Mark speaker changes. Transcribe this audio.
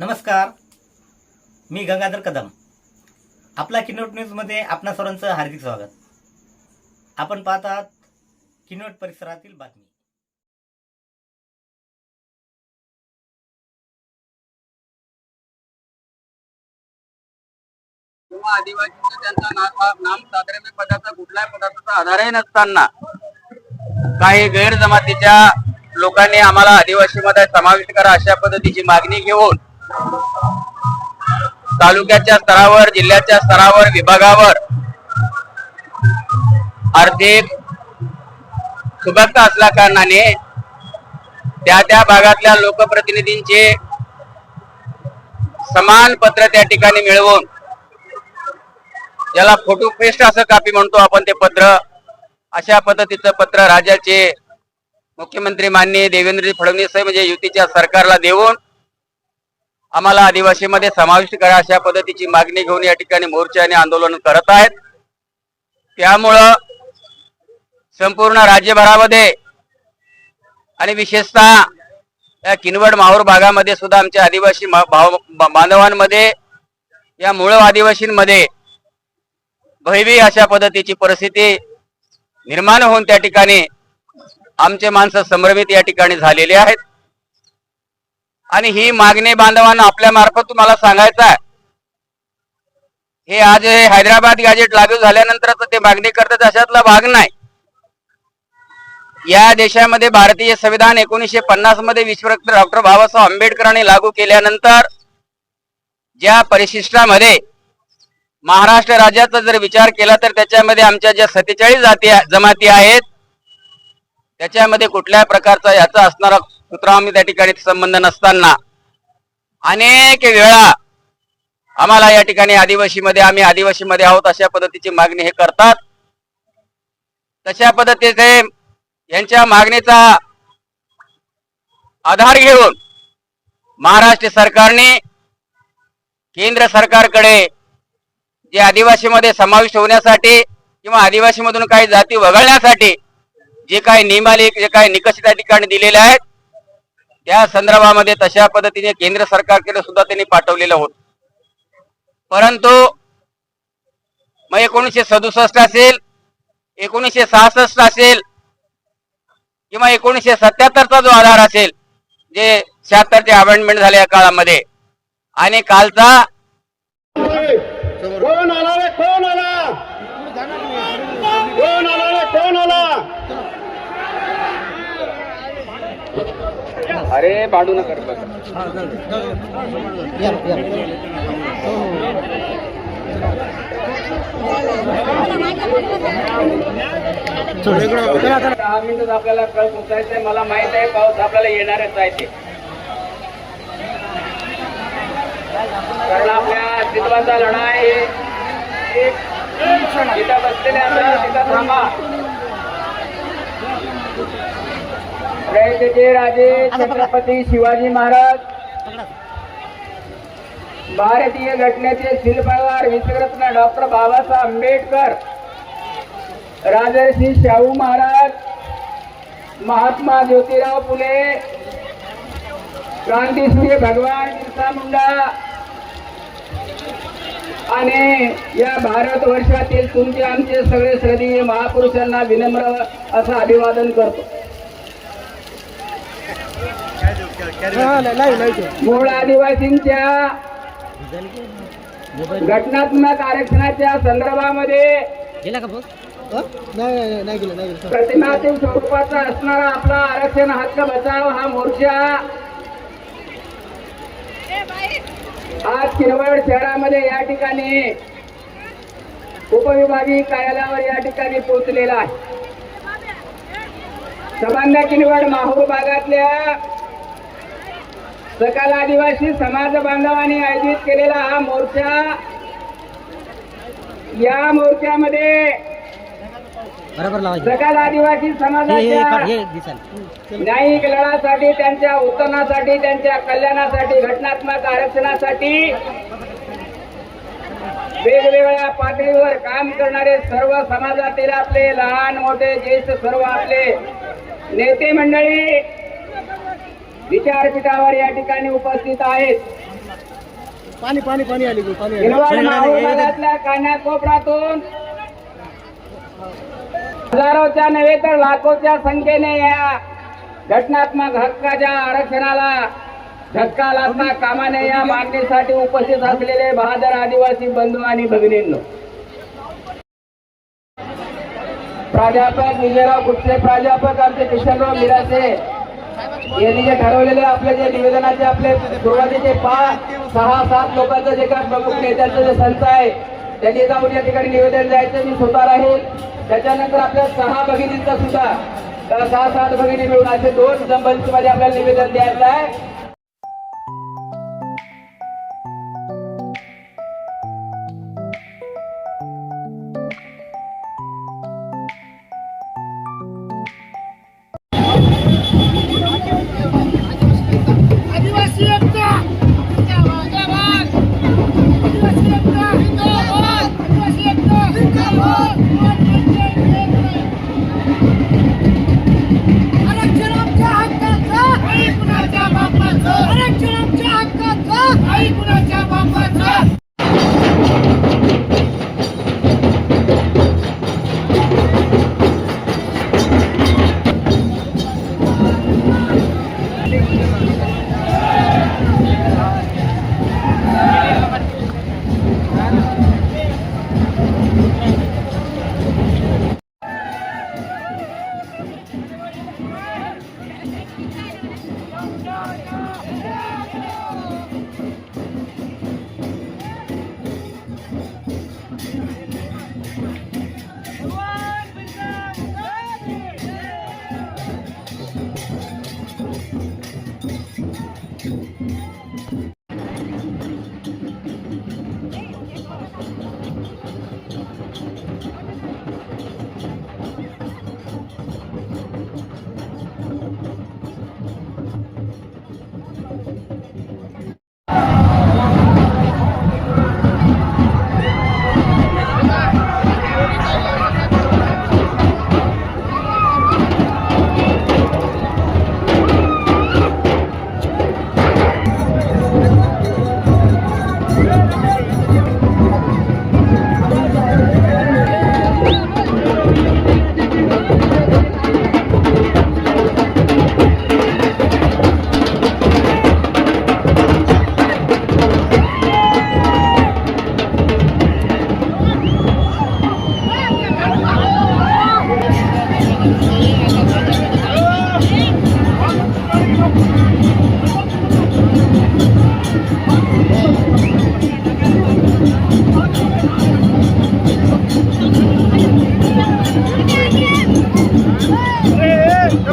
Speaker 1: नमस्कार. मी गंगाधर कदम. आपला किनोट न्यूजमध्ये आपणा सर्वांचं हार्दिक स्वागत. आपण पाहत आहात किनोट परिसरातील बातमी.
Speaker 2: किंवा आदिवासींचा त्यांचा नाम नाम साधारण पदाचा कुठल्याही पदार्थाचा आधारही नसताना काही गैरजमातीच्या लोकांनी आम्हाला आदिवासीमध्ये समाविष्ट करा अशा पद्धतीची मागणी घेऊन तालुक्याच्या स्तरावर जिल्ह्याच्या स्तरावर विभागावर आर्थिक सुबत्ता असल्या कारणाने त्या त्या भागातल्या लोकप्रतिनिधींचे समान पत्र त्या ठिकाणी मिळवून ज्याला फोटो पेस्ट असं कापी म्हणतो आपण ते पत्र. अशा पद्धतीचं पत्र राज्याचे मुख्यमंत्री माननीय देवेंद्र फडणवीस म्हणजे युतीच्या सरकारला देऊन आम्हाला आदिवासीमध्ये समाविष्ट करा अशा पद्धतीची मागणी घेऊन या ठिकाणी मोर्चा आणि आंदोलन करत आहेत. त्यामुळं संपूर्ण राज्यभरामध्ये आणि विशेषतः या किनवट माहूर भागामध्ये सुद्धा आमच्या आदिवासी भाव बांधवांमध्ये या मूळ आदिवासींमध्ये भयवी अशा पद्धतीची परिस्थिती निर्माण होऊन त्या ठिकाणी आमचे माणसं संभ्रमित या ठिकाणी झालेले आहेत. आणि ही मागणी बांधवांना आपल्या मार्फत तुम्हाला सांगायचं आहे. हे आज हे हैदराबाद गॅजेट लागू झाल्यानंतर ते मागणी करतात अशातला भाग नाही. या देशामध्ये भारतीय संविधान एकोणीसशे पन्नासमध्ये विश्वरत्न डॉक्टर बाबासाहेब आंबेडकरांनी लागू केल्यानंतर ज्या परिशिष्टामध्ये महाराष्ट्र राज्याचा जर विचार केला तर त्याच्यामध्ये आमच्या ज्या सत्तेचाळीस जाती जमाती आहेत त्याच्यामध्ये कुठल्या प्रकारचा याचा असणारा सूत्रामी त्या ठिकाणी संबंध नसताना अनेक वेळा आम्हाला या ठिकाणी आदिवासीमध्ये आम्ही आदिवासीमध्ये आहोत अशा पद्धतीची मागणी हे करतात. तशा पद्धतीचे यांच्या मागणीचा आधार घेऊन महाराष्ट्र सरकारने केंद्र सरकारकडे जे आदिवासीमध्ये समाविष्ट होण्यासाठी किंवा आदिवासीमधून काही जाती वगळण्यासाठी जे काही नियमाले जे काही निकष त्या ठिकाणी दिलेले आहेत त्या संदर्भामध्ये तशा पद्धतीने केंद्र सरकारकडे सुद्धा त्यांनी पाठवलेलं होत. परंतु मग एकोणीसशे सदुसष्ट असेल एकोणीसशे सहासष्ट असेल किंवा एकोणीसशे सत्याहत्तरचा जो आधार असेल जे शहात्तरचे अमेंडमेंट झाले या काळामध्ये आणि कालचा
Speaker 3: कोण आला रे कोण आला कोण आला रे कोण आला
Speaker 2: अरे पाडू नका दहा मिनिटात आपल्याला कळ पोचायचंय मला माहीत आहे पाऊस आपल्याला येणारच आहे ते. कारण आपल्या अस्तित्वाचा लढा आहे. एक जिथं बसलेले तिथं थांबा. रयतेचे राजे छत्रपती शिवाजी महाराज. भारतीय घटनेचे शिल्पकार विश्वरत्न डॉक्टर बाबासाहेब आंबेडकर राजर्षी शाहू महाराज महात्मा ज्योतिराव फुले क्रांतीसूर्य भगवान बिरसा मुंडा आणि या भारत वर्षातील तुमचे आमचे सगळे श्रद्धेय महापुरुषांना विनम्र असं अभिवादन करतो. मूळ आदिवासींच्या घटनात्मक आरक्षणाच्या संदर्भामध्ये प्रतिमातील स्वरूपाचा असणारा आपला आरक्षण हक्क बचाव हा मोर्चा आज किनवट शहरामध्ये या ठिकाणी उपविभागीय कार्यालयावर या ठिकाणी पोहोचलेला आहे. सामान्य किनवट माहूर भागातल्या सकल आदिवासी समाज बांधवांनी आयोजित केलेला हा मोर्चा या मोर्चामध्ये सकल आदिवासी समाजाच्या न्यायिक लढासाठी त्यांच्या उत्थानासाठी त्यांच्या कल्याणासाठी घटनात्मक आरक्षणासाठी वेगवेगळ्या पातळीवर काम करणारे सर्व समाजातील आपले लहान मोठे ज्येष्ठ सर्व आपले नेते मंडळी विचारपीठावर या ठिकाणी उपस्थित आहेत.
Speaker 4: पाणी पाणी पाणी आली पाणी
Speaker 5: भागातल्या कानाकोपऱ्यातून हजारोच्या नव्हे तर लाखोच्या संख्येने या घटनात्मक हक्काच्या आरक्षणाला धक्का लागता कामा नये या मागणीसाठी उपस्थित असलेले बहादर आदिवासी बंधू आणि भगिनींनो. प्राध्यापक विजयराव गुट्टे प्राध्यापक आमचे किशनराव मिरासे यांनी जे ठरवलेले आपले जे निवेदनाचे आपले सुरुवातीचे पाच सहा सात लोकांचं जे काय प्रमुख नेत्यांचं जे संत आहे त्यांनी जाऊन या ठिकाणी निवेदन द्यायचं मी स्वतः राहील. त्याच्यानंतर आपल्या सहा भगिनींचा सुद्धा तर सहा सात भगिनी मिळून असे दोन मध्ये आपल्याला निवेदन द्यायचं आहे.